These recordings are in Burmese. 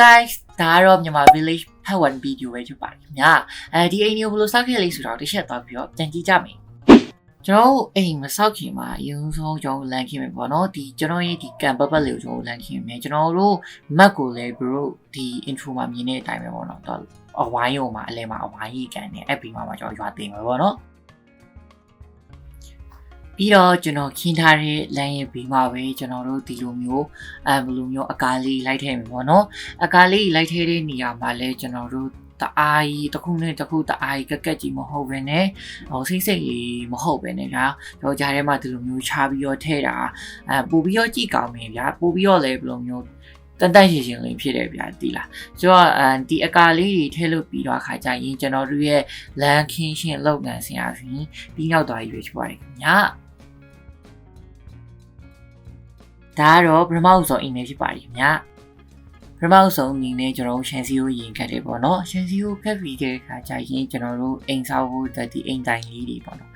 guys ဒါကတော့မြန်မာ village part 1 video ပဲဖြစ်ပါတယ်ခင်ဗျာအဲဒီအိမ်ကိုဘယ်လိုစောက်ခဲ့လဲဆိုတော့တစ်ချက်သွားပြီးတော့ပြန်ကြည့်ကြမယ်ကျွန်တော်တို့အိမ်မဆောက်ခင်မှာအရင်ဆုံးကျွန်တော်လန်ခင်မယ်ပေါ့နော်ဒီကျွန်တော်ရဲ့ဒီကံပတ်ပတ်လေးကိုကျွန်တော်လန်ခင်မယ်ကျွန်တော်တို့ map ကိုလည်းဘရိုဒီ intro မှာမြင်တဲ့အတိုင်းပဲပေါ့နော်တော့အဝိုင်းရုံမှာအလဲမှာအဝိုင်းကြီးကန်နေအဲ့ပြီးမှမှကျွန်တော်ရွာတင်မယ်ပေါ့နော် ပြီးတော့ကျွန်တော်ခင်းထားတဲ့လမ်းရဲ့ဘေးမှာပဲကျွန်တော်တို့ဒီလိုမျိုးအဲဘယ်လိုမျိုးအကားလေးလိုက်ထည့်မယ်ပေါ့နော်အကားလေးလိုက်ထည့်တဲ့နေရာမှာလဲကျွန်တော်တို့တအားကြီးတစ်ခုနဲ့တစ်ခုတအားကြီးကက်ကက်ကြီးမဟုတ်ဘဲနဲ့ဟိုစိတ်စိတ်လေးမဟုတ်ဘဲနဲ့ဒါတော့ကြားထဲမှာဒီလိုမျိုးချပြီးတော့ထည့်တာအဲပို့ပြီးတော့ကြည့်ကောင်းမယ်ဗျာပို့ပြီးတော့လဲဘယ်လိုမျိုးတန်တန့်ရှည်ရှည်လေးဖြစ်တယ်ဗျာဒီလားဆိုတော့အဲဒီအကာလေးတွေထည့်လို့ပြီးတော့ခါကြရင်ကျွန်တော်တို့ရဲ့လမ်းခင်းရှင်းလုပ်ငန်းစဉ်အပြင်ပြီးရောက်သွားပြီဖြစ်ပါတယ်ခင်ဗျာ ဒါကတော့ပထမဆုံးအိမ်လေးဖြစ်ပါတယ်ခင်ဗျာပထမဆုံးအနေနဲ့ကျွန်တော်ရှန်စီကိုရင်ခတ်တယ်ပေါ့နော်ရှန်စီကိုခတ်ပြီးတဲ့အခါကျရင်ကျွန်တော်တို့အိမ်ဆောက်ဖို့တတိအိမ်တိုင်လေးတွေပေါ့နော်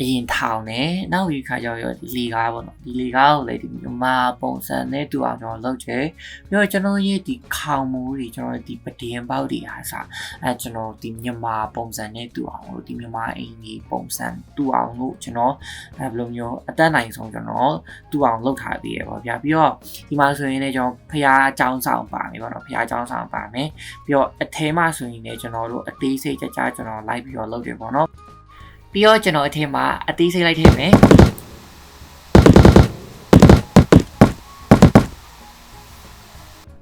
အရင်ထောင်တယ်နောက်ပြီးခါကျတော့ဒီလေကားပေါ့နော်ဒီလေကားကိုလည်းဒီမြန်မာပုံစံနဲ့တူအောင်ကျွန်တော်လုပ်ချင်ပြီးတော့ကျွန်တော်ရဲ့ဒီခေါင်မိုးတွေကျွန်တော်ဒီပဒင်ပေါက်တွေအားစားအဲကျွန်တော်ဒီမြန်မာပုံစံနဲ့တူအောင်လို့ဒီမြန်မာအိမ်ကြီးပုံစံတူအောင်လို့ကျွန်တော်အဲဘယ်လိုမျိုးအတက်နိုင်ဆုံးကျွန်တော်တူအောင်လုပ်ထားသေးရပါဗျာပြီးတော့ဒီမှာဆိုရင်လည်းကျွန်တော်ဖျားအကြောင်းဆောင်ပါမယ်ပေါ့နော်ဖျားအကြောင်းဆောင်ပါမယ်ပြီးတော့အထဲမှာဆိုရင်လည်းကျွန်တော်တို့အသေးစိတ်ကြကြကျွန်တော်လိုက်ပြီးတော့လုပ်တယ်ပေါ့နော် ပြီးတော့ကျွန်တော်အထင်မှာအသေးစိတ်လိုက်ထည့်မယ်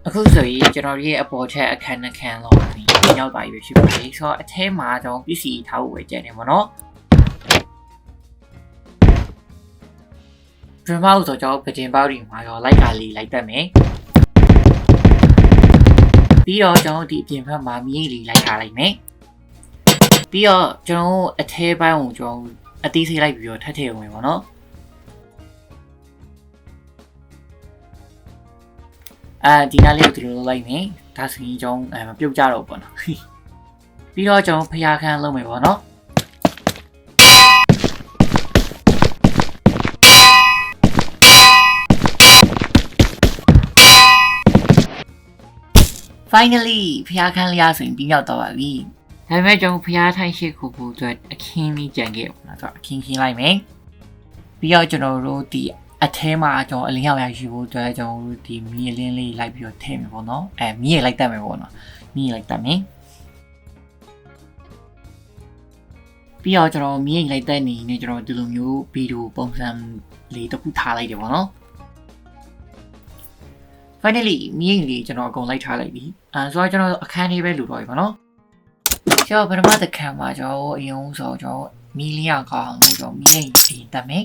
အခုဆိုရင်ကျွန်တော်ရဲ့အပေါ်ထက်အခန်းအခန်းလောက်ပြီးရောက်သွားပြီဖြစ်ပါတယ်ဆိုတော့အထဲမှာတော့ပစ္စည်းထားဖို့ပဲကြံနေပါတော့ပထမဆိုကျွန်တော်ပတင်ပေါက်တွေမှာရောလိုက်တာလေးလိုက်တတ်မယ်ပြီးတော့ကျွန်တော်ဒီအပြင်ဘက်မှာမြေးလေးလိုက်ထားလိုက်မယ် ပြီးတော့ကျွန်တော်အထဲပိုင်းကိုကျွန်တော်အသေးစိတ်လိုက်ပြီးတော့ထပ်ထည့်အောင်ပါနော်အဲဒီနားလေးကိုဒီလိုလုပ်လိုက်မယ်ဒါဆိုရင်ကျွန်တော်အဲမပြုတ်ကြတော့ဘူးပေါ့နော်ပြီးတော့ကျွန်တော်ဖျားခန်းလုပ်မယ်ပေါ့နော် finally ဖျားခန်းလျားဆိုရင်ပြီးရောက်တော့ပါပြီ ဒါပေမဲ့ကျွန်တော်ဖျားထိုင်ရှိခုခုအတွက်အခင်းလေးကြံခဲ့ပါတော့အခင်းခင်းလိုက်မယ်ပြီးတော့ကျွန်တော်တို့ဒီအထဲမှာကျွန်တော်အလင်းရောက်ရရှိဖို့အတွက်ကျွန်တော်တို့ဒီမီးအလင်းလေးလိုက်ပြီးတော့ထည့်မယ်ပေါ့နော်အဲမီးရလိုက်တတ်မယ်ပေါ့နော်မီးရလိုက်တတ်မယ်ပြီးတော့ကျွန်တော်မီးရလိုက်တဲ့နေနဲ့ကျွန်တော်ဒီလိုမျိုးဗီဒီယိုပုံစံလေးတစ်ခုထားလိုက်တယ်ပေါ့နော် finally မြေရင်လေးကျွန်တော်အကုန်လိုက်ထားလိုက်ပြီအဲဆိုတော့ကျွန်တော်အခန်းလေးပဲလူတော့ပြီပေါ့နော် ကျွန်တော်ပထမတစ်ခန်းမှာကျွန်တော်အရင်ဆိုကျွန်တော်မီလီယံကောင်းလို့ကျွန်တော်မြေရင်ပြင်တက်မယ်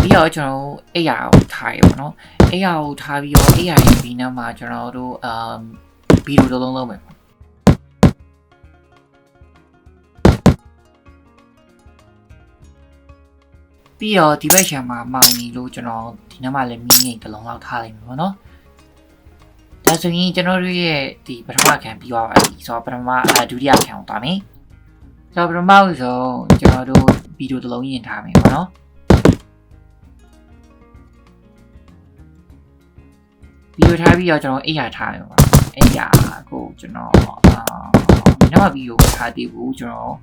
ပြီးတော့ကျွန်တော်အိယာကိုထားရပါတော့အိယာကိုထားပြီးတော့အိယာရဲ့ဒီနောက်မှာကျွန်တော်တို့အမ်ဗီဒီယိုတစ်လုံးလုံးမယ်ပြီး တော့ဒီဘက်ခြမ်းမှာမောင်နီလို့ကျွန်တော်ဒီနောက်မှာလည်းမီးငိတ်တစ်လုံးလောက်ထားလိုက်မယ်ပေါ့နော်ဒါဆိုရင်ကျွန်တော်တို့ရဲ့ဒီပထမခံပြီးသွားပါပြီဆိုတော့ပထမအဒုတိယခံကိုသွားမယ်ဆိုတော့ပထမဆုံးကျွန်တော်တို့ဗီဒီယိုတစ်လုံးရင်ထားမယ်ပေါ့နော်ဗီဒီယိုထားပြီးတော့ကျွန်တော်အိယာထားမယ်ပေါ့အိယာကိုကျွန်တော်အာဒီနောက်ဗီဒီယိုထားသေးဘူးကျွန်တော်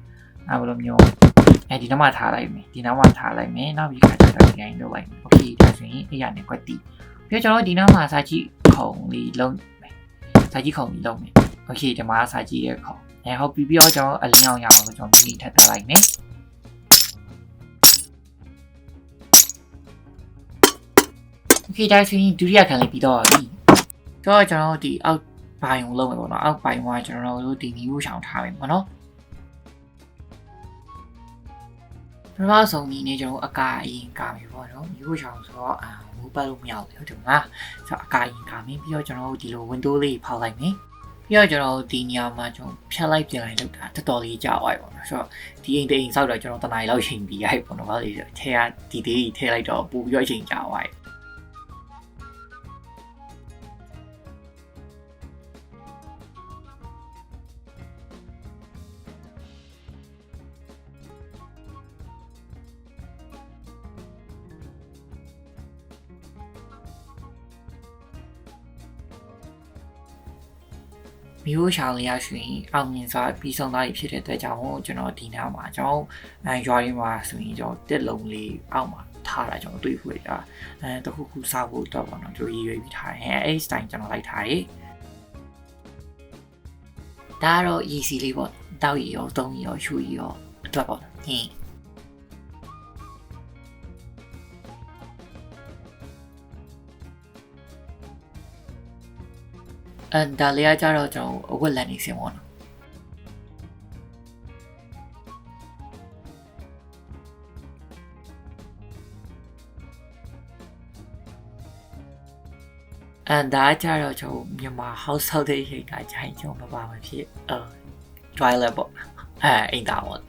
အဲဘယ်လိုမျိုး ในดีนามาทาอะไรไหมดีนามาทาอะไรไหมนอกจากจะทำยังไงด้วยโอเคทีนี้อีกอย่างนึ่กตีเพื่อจะรอดีนามาซาจิของลีลงซาจิของลีลงโอเคจะมาซาจิของ然后 BBO จะอะไรเงาเงาก็จะมีทัดอะไรไหมโอเคได้ทีนี้ดุริยาคันเพี่ดอดีก็จะราดีเอาไปลงลงก่อนเนาะไปมาจะราดูดีนิ้วฉางทาไปก่อนเนาะ ပထမဆုံးဒီနေ့ကျွန်တော်အကာအရင်ကာမယ်ပေါ့နော်ရိုးချောင်ဆိုတော့အာမူပတ်လို့မရဘူးဟုတ်တယ်မလားဆိုတော့အကာအရင်ကာမယ်ပြီးတော့ကျွန်တော်တို့ဒီလို window လေးဖောက်လိုက်မယ်ပြီးတော့ကျွန်တော်ဒီနေရာမှာကျွန်တော်ဖြတ်လိုက်ပြင်လိုက်လောက်တာတော်တော်လေးကြာသွားပြီပေါ့နော်ဆိုတော့ဒီအိမ်တိမ်ဆောက်တော့ကျွန်တော်တနားရီလောက်ချိန်ပြီးရိုက်ပေါ့နော်ဘာလို့လဲဆိုတော့ထဲကဒီသေးကြီးထဲလိုက်တော့ပို့ပြီးတော့အချိန်ကြာသွားပြီ မျိုးရှောင်းလေးရဆိုရင်အောင်မြင်စွာပြီးဆုံးသွားပြီဖြစ်တဲ့အတွက်ကြောင့်ကျွန်တော်ဒီနားမှာကျွန်တော်အဲရွာရင်းမှာဆိုရင်ကျွန်တော်တစ်လုံးလေးအောက်မှာထားတာကျွန်တော်တွေ့ဖွေတာအဲတခုခုစားဖို့တော့ပေါ့နော်ကျွန်တော်ရည်ရွယ်ပြီးထားတယ်အဲအဲ့ဒီ style ကျွန်တော်လိုက်ထားတယ်ဒါကတော့ရည်စီလေးပေါ့တောက်ရည်ရောသုံးရည်ရောရှူရည်ရောအတွက်ပေါ့ဟင်း အန်ဒါလေးကကြတော့ကျွန်တော်အဝက်လန်နေစင်ပေါ့နော်အန်ဒါကြတော့ကျွန်တော်မြန်မာ house ဆောက်တဲ့ရေကကြိုင်ကျွန်တော်မပါမဖြစ်အဲ toilet ပေါ့အဲအိမ်သားပေါ့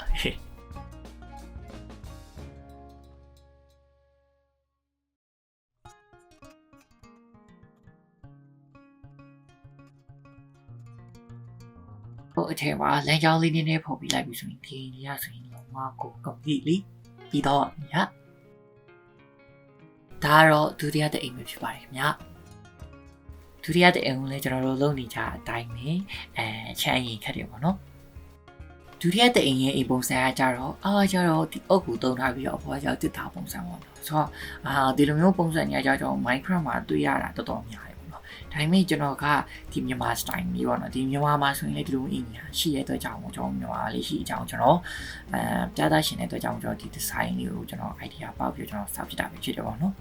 ဟိုအထက်မှာလမ်းကြောင်းလေးနည်းနည်းဖော်ပြလိုက်ပြီဆိုရင်ဒီနေရာဆိုရင်လုံးဝကို completely ပြီးတော့ညဒါတော့ဒုတိယတဲ့အိမ်ပဲဖြစ်ပါတယ်ခင်ဗျဒုတိယတဲ့အိမ်ကိုလည်းကျွန်တော်တို့လုပ်နေကြအတိုင်းပဲအဲချမ်းရင်ခက်တယ်ပေါ့နော်ဒုတိယတဲ့အိမ်ရဲ့အိမ်ပုံစံကကြတော့အာကြတော့ဒီအုပ်ကိုတုံးထားပြီးတော့အပေါ်ကကြောက်တစ်တာပုံစံပေါ့နော်ဆိုတော့အာဒီလိုမျိုးပုံစံညာကြတော့ Minecraft မှာတွေ့ရတာတော်တော်များတယ် ဒါပေမဲ့ကျွန်တော်ကဒီမြန်မာ style မျိုးပေါ့နော်ဒီမြန်မာမှာဆိုရင်လည်းဒီလိုအင်ညာရှိတဲ့အတွက်ကြောင့်ကျွန်တော်မြန်မာလေးရှိအကြောင်းကျွန်တော်အဲပြသရှင်တဲ့အတွက်ကြောင့်ကျွန်တော်ဒီ design လေးကိုကျွန်တော် idea ပေါက်ပြီးကျွန်တော်စောက်ဖြစ်တာပဲဖြစ်တယ်ပေါ့နော်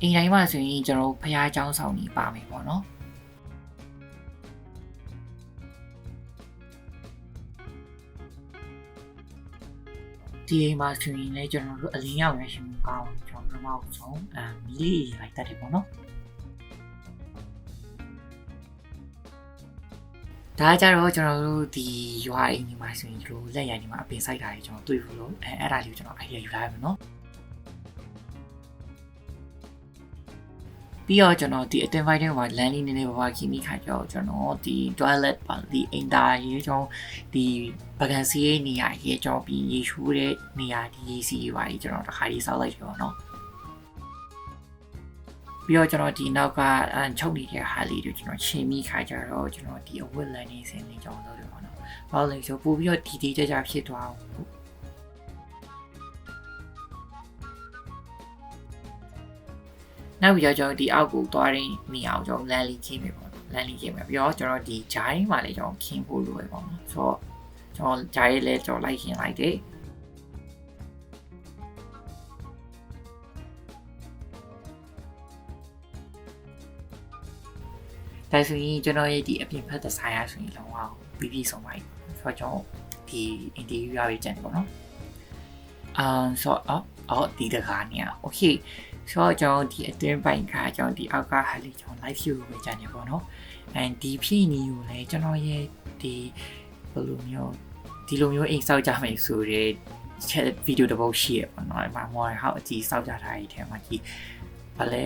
အင်တိုင်းမှာဆိုရင်ကျွန်တော်ဖះเจ้าဆောင်နေပါမယ်ပေါ့နော် ဒီအိမ်မှာဆိုရင်လည်းကျွန်တော်တို့အလင်းရောက်ရရှင်မှုကောင်းကျွန်တော်ပထမဆုံးအမ်မီလေးလိုက်တတ်တယ်ပေါ့နော်ဒါကြတော့ကျွန်တော်တို့ဒီရွာအိမ်ကြီးမှာဆိုရင်ဒီလိုလက်ရည်ဒီမှာအပင်ဆိုင်တာတွေကျွန်တော်တွေ့ဘူးလို့အဲအဲ့ဒါလေးကိုကျွန်တော် idea ယူထားရမယ်နော် ပြီးတော့ကျွန်တော်ဒီအတင် invite မှာ land လေးနည်းနည်းပါးပါးခီးမိခါကြောကျွန်တော်ဒီ toilet ပါဒီအင်တာရေးကျွန်တော်ဒီပကံစီရဲ့နေရာရေးကျွန်တော်ပြီးရေရှူးတဲ့နေရာဒီရေးစီပါကြီးကျွန်တော်တစ်ခါလေးစောက်လိုက်တယ်ပေါ့နော်ပြီးတော့ကျွန်တော်ဒီနောက်ကချုပ်နေတဲ့ဟာလေးတွေကျွန်တော်ရှင်းမိခါကြတော့ကျွန်တော်ဒီအဝတ်လန်နေစင်းလေးကျွန်တော်လုပ်တယ်ပေါ့နော်။ဘာလို့လဲဆိုပို့ပြီးတော့ဒီဒီကြကြဖြစ်သွားအောင် နောက်ပြီးတော့ကျွန်တော်ဒီအောက်ကိုသွားရင်နေအောင်ကျွန်တော်လန်လီခင်းပြီပေါ့လန်လီခင်းပြီပြီးတော့ကျွန်တော်ဒီဂျိုင်းမှာလည်းကျွန်တော်ခင်းဖို့လိုပဲပေါ့နော်ဆိုတော့ကျွန်တော်ဂျိုင်းလည်းကျွန်တော်လိုက်ခင်းလိုက်တယ်ဒါဆိုရင်ကျွန်တော်ရဲ့ဒီအပြင်ဖက်တဲ့ဆိုင်ရဆိုရင်လုံးဝပြီးပြီးဆုံးပါပြီဆိုတော့ကျွန်တော်ဒီ interview ရပြီးကြတယ်ပေါ့နော်အာဆိုတော့အော်ဒီတကားနေโอเค ဆိုတော့ကျွန်တော်ဒီအတွင်းပိုင်ခါကျွန်တော်ဒီအောက်ကဟာလေးကျွန်တော် live view ကိုပဲကြနေပေါ့နော် and ဒီဖြစ်နေကိုလည်းကျွန်တော်ရဲ့ဒီဘယ်လိုမျိုးဒီလိုမျိုးအိမ်ဆောက်ကြမယ်ဆိုတဲ့ချက်ဗီဒီယိုတစ်ပုဒ်ရှိရပေါ့နော်အဲ့မှာ more how အကြီးဆောက်ကြတာဒီထဲမှာဒီဘာလဲ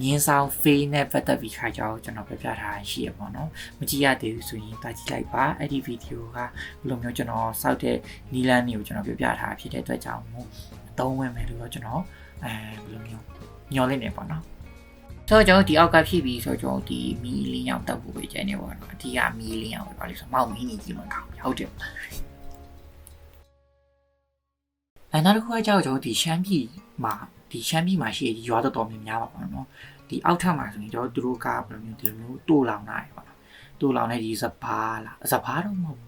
မြင်းဆောင်ဖေးနဲ့ပတ်သက်ပြီးခါကြောင်းကျွန်တော်ပြပြထားရှိရပေါ့နော်မကြည့်ရသေးဘူးဆိုရင်တာကြည့်လိုက်ပါအဲ့ဒီဗီဒီယိုကဘယ်လိုမျိုးကျွန်တော်စောက်တဲ့နီလန်းတွေကိုကျွန်တော်ပြပြထားဖြစ်တဲ့အတွက်ကြောင့်မို့အသုံးဝင်မယ်လို့တော့ကျွန်တော် အဲဘယ်လိုမျိုးညှော်လင့်နေပေါ့နော်ဆိုတော့ကျွန်တော်ဒီအောက်ကဖြစ်ပြီးဆိုတော့ကျွန်တော်ဒီမီလင်းအောင်တက်ဖို့ပဲကျန်နေပေါ့နော်အဓိကမီလင်းအောင်ပဲပါလိမ့်ဆိုမောက်မီနေကြီးမှကောင်းဟုတ်တယ်အဲနောက်တစ်ခုကကြောက်ကျွန်တော်ဒီရှမ်းပြည်မှာဒီရှမ်းပြည်မှာရှိတဲ့ရွာတော်တော်များများပါပေါ့နော်ဒီအောက်ထပ်မှာဆိုရင်ကျွန်တော်တို့ကဘယ်လိုမျိုးဒီလိုမျိုးတိုးလောင်တာပေါ့နော်တိုးလောင်တဲ့ဒီစပါးလားစပါးတော့မဟုတ်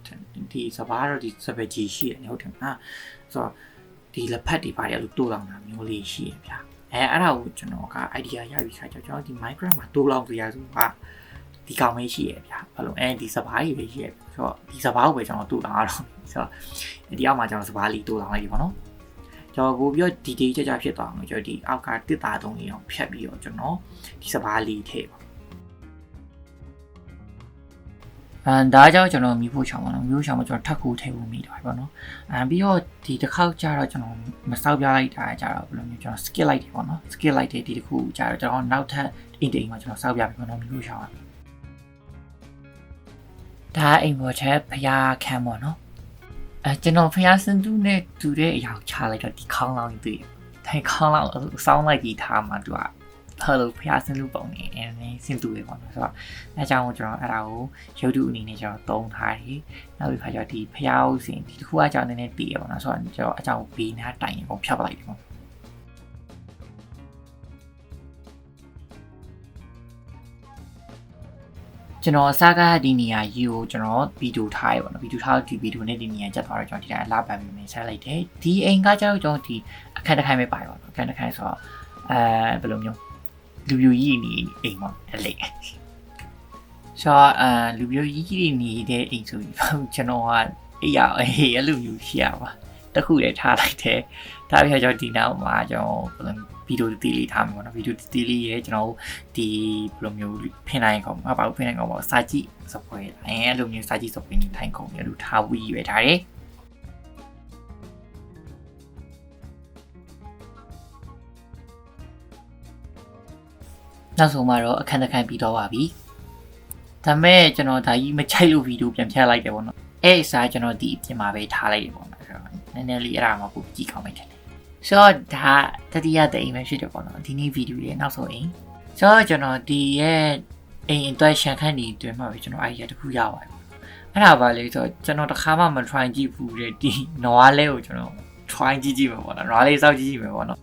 ဒီစပါးတော့ဒီစပယ်ကြီးရှိတယ်ဟုတ်တယ်နော်ဆိုတော့ ဒီလက်ဖက်တွေပါရလို့တိုးလောင်တာမျိုးလေးရှိရဗျာအဲအဲ့ဒါကိုကျွန်တော်က idea ရပြီးခါကျကျွန်တော်ဒီ Minecraft မှာတိုးလောင်ကြရဆိုကဒီကောင်လေးရှိရဗျာဘာလို့အဲဒီစပါးကြီးပဲရှိရဆိုတော့ဒီစပါးကိုပဲကျွန်တော်တိုးလောင်ရတော့ဆိုတော့ဒီအောက်မှာကျွန်တော်စပါးလေးတိုးလောင်လိုက်ပြီပေါ့နော်ကျွန်တော်ကိုပြီးတော့ဒီဒီကြကြဖြစ်သွားအောင်ကျွန်တော်ဒီအောက်ကတစ်တာသုံးလေးအောင်ဖြတ်ပြီးတော့ကျွန်တော်ဒီစပါးလေးထည့်ပါ အန်ဒါကြောင့်ကျွန်တော်မိဖို့ချောင်းပါတော့မိဖို့ချောင်းမှာကျွန်တော်ထပ်ကိုထည့်ဖို့မိတာပေါ့နော်အန်ပြီးတော့ဒီတစ်ခေါက်ကျတော့ကျွန်တော်မစောက်ပြလိုက်တာကျတော့ဘယ်လိုမျိုးကျွန်တော် skill လိုက်တယ်ပေါ့နော် skill လိုက်တယ်ဒီတစ်ခုကျတော့ကျွန်တော်နောက်ထပ် intake မှာကျွန်တော်စောက်ပြပြီပေါ့နော်မိဖို့ချောင်းပါဒါအိမ်ပေါ်ချက်ဖျားခံပေါ့နော်အဲကျွန်တော်ဖျားစင်တူနဲ့တူတဲ့အရာကိုချလိုက်တော့ဒီခေါင်းလောင်းကြီးတွေ့တယ်။ဒါခေါင်းလောင်းစောင်းလိုက်ကြီးထားမှသူက ဘာလို့ဖျားစင်လူပုံနေအဲနည်းစင်တူပဲပေါ့နော်ဆိုတော့အဲကြောင့်ကျွန်တော်အဲ့ဒါကိုရုပ်တုအနေနဲ့ကျွန်တော်သုံးထားတယ်နောက်ပြီးခါကျတော့ဒီဖျားဥစဉ်ဒီတစ်ခုအကြောင်းနည်းနည်းတည်ရပေါ့နော်ဆိုတော့ကျွန်တော်အကြောင်းဘေးနားတိုင်ပုံဖြတ်ပလိုက်တယ်ပေါ့ကျွန်တော်အစားကားဒီနေရာကြီးကိုကျွန်တော်ဗီဒီယိုထားရပါတော့ဗီဒီယိုထားဒီဗီဒီယိုနဲ့ဒီနေရာကျက်သွားတော့ကျွန်တော်ဒီတိုင်းအလားပန်ပြီးနေဆက်လိုက်တယ်ဒီအိမ်ကကျတော့ကျွန်တော်ဒီအခန်းတစ်ခန်းပဲပါပါတော့အခန်းတစ်ခန်းဆိုတော့အဲဘယ်လိုမျိုး လူပြူကြီးနေအိမ်ပေါ့အဲ့လေဆိုတော့အဲလူပြူကြီးကြီးနေတဲ့အိမ်ဆိုပြီးကျွန်တော်ကအေးရအေးအဲ့လိုမျိုးရှိရပါတခုလည်းထားလိုက်တယ်ဒါပြကျွန်တော်ဒီနောက်မှာကျွန်တော်ဘယ်လိုဗီဒီယိုတီးလေးထားမှာပေါ့နော်ဗီဒီယိုတီးလေးရဲ့ကျွန်တော်ဒီဘယ်လိုမျိုးဖင်နိုင်ကောင်မပါဘူးဖင်နိုင်ကောင်ပေါ့စာကြည့်စပွဲအဲအဲ့လိုမျိုးစာကြည့်စပွဲနေထိုင်ကောင်ရလို့ထားပြီးရွေးထားတယ် နောက်ဆုံးမှာတော့အခန်းတစ်ခန်းပြီးတော့ပါပြီဒါမဲ့ကျွန်တော်ဒါကြီးမချိုက်လို့ဗီဒီယိုပြန်ဖြတ်လိုက်တယ်ပေါ့နော်အဲ့အစားကျွန်တော်ဒီအပြင်မှာပဲထားလိုက်တယ်ပေါ့နော်ဆိုတော့နည်းနည်းလေးအဲ့ဒါမှပိုကြည့်ကောင်းမယ်ထင်တယ်ဆိုတော့ဒါတတိယတဲ့အိမ်ပဲဖြစ်တယ်ပေါ့နော်ဒီနေ့ဗီဒီယိုရဲ့နောက်ဆုံးအိမ်ဆိုတော့ကျွန်တော်ဒီရဲ့အိမ်အတွက်ရှန်ခန့်နေတွင်မှာပဲကျွန်တော် idea တစ်ခုရပါတယ်အဲ့ဒါပါလေဆိုတော့ကျွန်တော်တစ်ခါမှမ try ကြည့်ဘူးတဲ့ဒီနွားလေးကိုကျွန်တော် try ကြည့်ကြည့်မှာပေါ့နော်နွားလေးစောက်ကြည့်ကြည့်မှာပေါ့နော်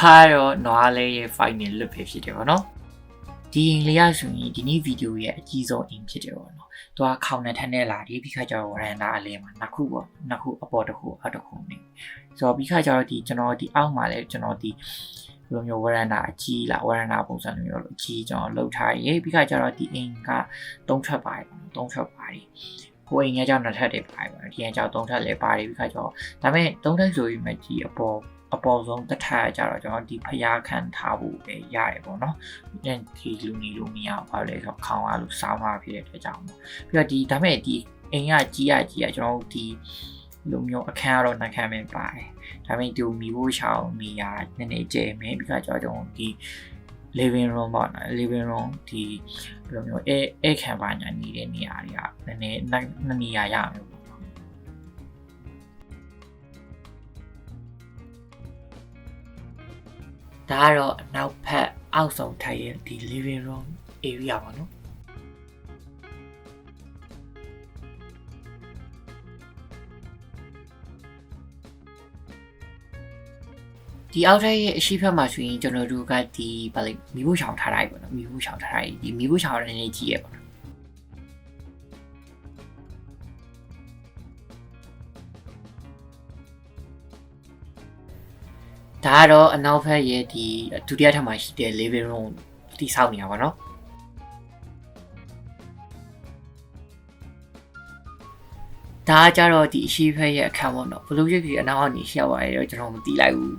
ဒါကတော့နွားလေးရဲ့ final look ပဲဖြစ်တယ်ပေါ့နော်ဒီအိမ်လေးရဆိုရင်ဒီနေ့ဗီဒီယိုရဲ့အကြီးဆုံးအိမ်ဖြစ်တယ်ပေါ့နော်သူကခေါင်းနဲ့ထန်းနဲ့လာတယ်ပြီးခါကျတော့ဝရန်တာအလဲမှာနှစ်ခုပေါ့နှစ်ခုအပေါ်တစ်ခုအောက်တစ်ခုနေဆိုတော့ပြီးခါကျတော့ဒီကျွန်တော်ဒီအောက်မှာလဲကျွန်တော်ဒီဘယ်လိုမျိုးဝရန်တာအကြီးလားဝရန်တာပုံစံမျိုးလို့အကြီးကျွန်တော်လှုပ်ထားရေးပြီးခါကျတော့ဒီအိမ်ကသုံးထွက်ပါတယ်သုံးထွက်ပါတယ်ကိုအိမ်ကကြောင့်နှစ်ထပ်တွေပါတယ်ပေါ့ဒီအိမ်ကြောင့်သုံးထပ်လည်းပါတယ်ပြီးခါကျတော့ဒါပေမဲ့သုံးထပ်ဆိုရင်မကြီးအပေါ် အပေါ်ဆုံးတစ်ထပ်ကြတော့ကျွန်တော်ဒီဖျားခံထားဖို့ပဲရတယ်ပေါ့နော်။ဒီလူနေလို့မရဘူး။ဘာလို့လဲဆိုတော့ခေါင်းအားလို့စားမှဖြစ်တဲ့အတွက်ကြောင့်ပေါ့။ပြီးတော့ဒီဒါမဲ့ဒီအိမ်ကကြီးရကြီးရကျွန်တော်ဒီလူမျိုးအခန်းကတော့နှခမ်းပဲပါတယ်။ဒါပေမဲ့ဒီမီဖို့ရှောင်းနေရနည်းနည်းကျဲမယ်ပြီးတော့ကျွန်တော်ဒီ living room ပေါ့နော် living room ဒီဘယ်လိုမျိုးအဲအဲခံပါညာနေတဲ့နေရာတွေကနည်းနည်းနှစ်နေရာရမယ် ဒါကတော့အနောက်ဖက်အောက်ဆုံးထပ်ရဲ့ဒီ living room area ပါနော်ဒီအောက်ထပ်ရဲ့အရှိဖက်မှာဆိုရင်ကျွန်တော်တို့ကဒီဗာလေမီးဖို့ရှောင်ထားလိုက်ပေါ့နော်မီးဖို့ရှောင်ထားလိုက်ဒီမီးဖို့ရှောင်ရနေကြီးရဲ့ပေါ့နော် ဒါကတော့အနောက်ဘက်ရဲ့ဒီဒုတိယထပ်မှာရှိတဲ့ living room တိဆောက်နေတာပါနော်ဒါကြတော့ဒီအရှိဖက်ရဲ့အခန်းပေါ့နော်ဘလို့ဖြစ်ဖြစ်အနောက်ကနေရှောက်ရတယ်တော့ကျွန်တော်မသိလိုက်ဘူး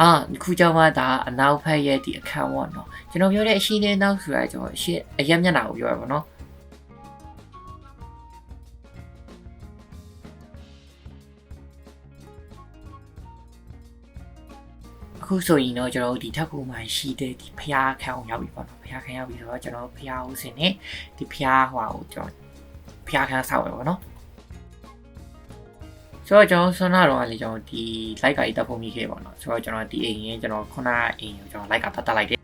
အာခုကြောင့်မှဒါအနောက်ဖက်ရဲ့ဒီအခန်းပေါ့နော်ကျွန်တော်ပြောတဲ့အရှိနဲ့နောက်ဆိုတာကျွန်တော်အရှိအရက်မျက်နှာကိုပြောရပါတော့ အခုဆိုရင်တော့ကျွန်တော်တို့ဒီထပ်ကူမှရှိတဲ့ဒီဖျားခန်းကိုရောက်ပြီပေါ့နော်ဖျားခန်းရောက်ပြီဆိုတော့ကျွန်တော်ဖျားဦးစင်နဲ့ဒီဖျားဟွာကိုကျွန်တော်ဖျားခန်းဆောက်ရပေါ့နော်ဆိုတော့ကျွန်တော်ဆွမ်းနာတော့လေကျွန်တော်ဒီ like က ý တက်ဖို့မိခဲ့ပါတော့ဆိုတော့ကျွန်တော်ဒီအိမ်ရင်ကျွန်တော်ခုနအိမ်ကိုကျွန်တော် like ကတတ်တက်လိုက်တယ်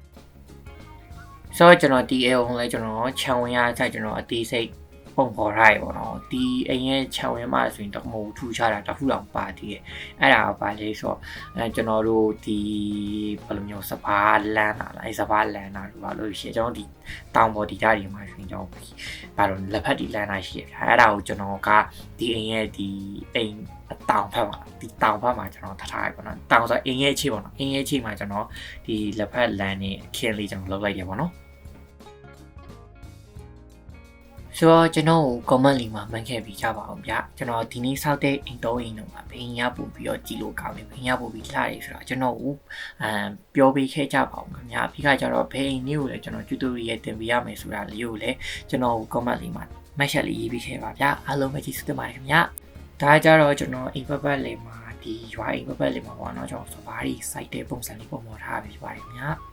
ဆိုတော့ကျွန်တော်ဒီအိမ်ကိုလည်းကျွန်တော်ခြံဝင်ရကြကျွန်တော်အသေးစိတ် ပုံပေါ်ထားရပေါ့နော်ဒီအိမ်ရဲ့ခြံဝင်မှာဆိုရင်တော့မဟုတ်ထူချတာတခုလောက်ပါသေးတယ်အဲ့ဒါပါလေဆိုတော့အဲကျွန်တော်တို့ဒီဘယ်လိုမျိုးစပါးလန်းတာလားအဲစပါးလန်းတာလို့ပါလို့ရှိရင်ကျွန်တော်ဒီတောင်ပေါ်ဒီဓာတ်တွေမှာဆိုရင်ကျွန်တော်ဘာလို့လက်ဖက်ဒီလန်းတာရှိရအဲ့ဒါကိုကျွန်တော်ကဒီအိမ်ရဲ့ဒီအိမ်တောင်ဖက်မှာဒီတောင်ဖက်မှာကျွန်တော်ထားထားရပေါ့နော်တောင်ဆိုအင်းရဲ့အခြေပေါ့နော်အင်းရဲ့အခြေမှာကျွန်တော်ဒီလက်ဖက်လန်းနေအခင်းလေးကျွန်တော်လုပ်လိုက်ရပေါ့နော် ဆိုတော့ကျွန်တော်ကို comment လေးမှာမှန်ခဲ့ပြီးကြပါအောင်ဗျကျွန်တော်ဒီနေ့စောက်တဲ့အိမ်တော့အိမ်တော့မှာဘင်းရပို့ပြီးတော့ကြည်လို့ကောင်းတယ်ဘင်းရပို့ပြီးလှတယ်ဆိုတော့ကျွန်တော်ကိုအမ်ပြောပေးခဲ့ကြပါအောင်ခင်ဗျာပြီးခါကျတော့ဘင်းအိမ်လေးကိုလည်းကျွန်တော် tutorial တင်ပေးရမယ်ဆိုတာလေးကိုလည်းကျွန်တော်ကို comment လေးမှာမှတ်ချက်လေးရေးပေးခဲ့ပါဗျအားလုံးပဲကြည့်စုတင်ပါတယ်ခင်ဗျာဒါကြတော့ကျွန်တော်အိမ်ပတ်ပတ်လေးမှာဒီရွာအိမ်ပတ်ပတ်လေးမှာပေါ့နော်ကျွန်တော်စပါးရီ site တဲ့ပုံစံလေးပုံပေါ်ထားပြီးပါတယ်ခင်ဗျာ